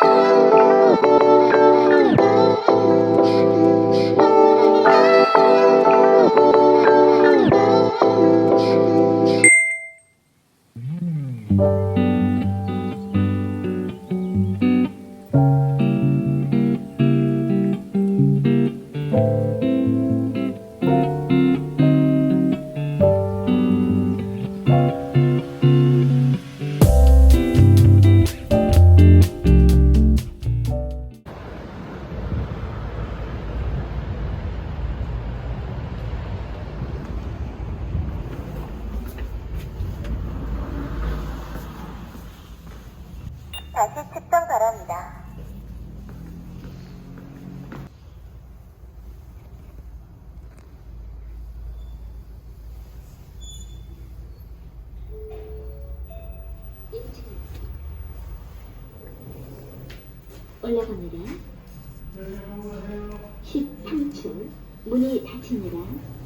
thank mm -hmm. you 다시 측정 바랍니다. 올라갑니다. 13층 문이 닫힙니다.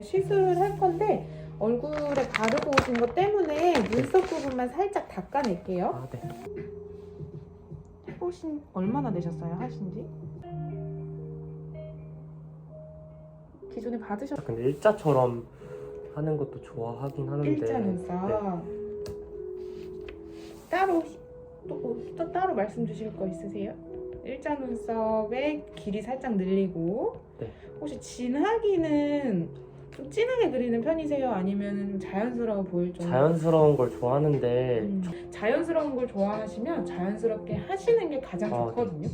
시술할 건데 얼굴에 바르고 오신 것 때문에 눈썹 부분만 살짝 닦아낼게요. 아, 네. 해보신 얼마나 되셨어요? 하신지? 기존에 받으셨 약간 일자처럼 하는 것도 좋아하긴 하는데 일자 눈썹 따로 또, 또 따로 말씀 주실 거 있으세요? 일자 눈썹의 길이 살짝 늘리고 네. 혹시 진하기는 좀 진하게 그리는 편이세요? 아니면 자연스러워 보일 정도? 자연스러운 걸 좋아하는데 음, 자연스러운 걸 좋아하시면 자연스럽게 하시는 게 가장 아, 좋거든요.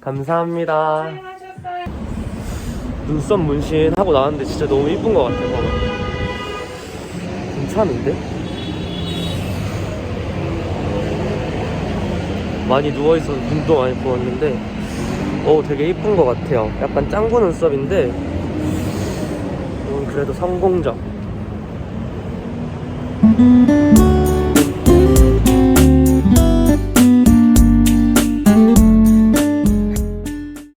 감사합니다. 고생하셨어요. 눈썹 문신 하고 나왔는데 진짜 너무 이쁜 것 같아요. 봐봐. 괜찮은데? 많이 누워 있어서 눈도 많이 부었는데, 어 되게 이쁜 것 같아요. 약간 짱구 눈썹인데, 이건 그래도 성공적.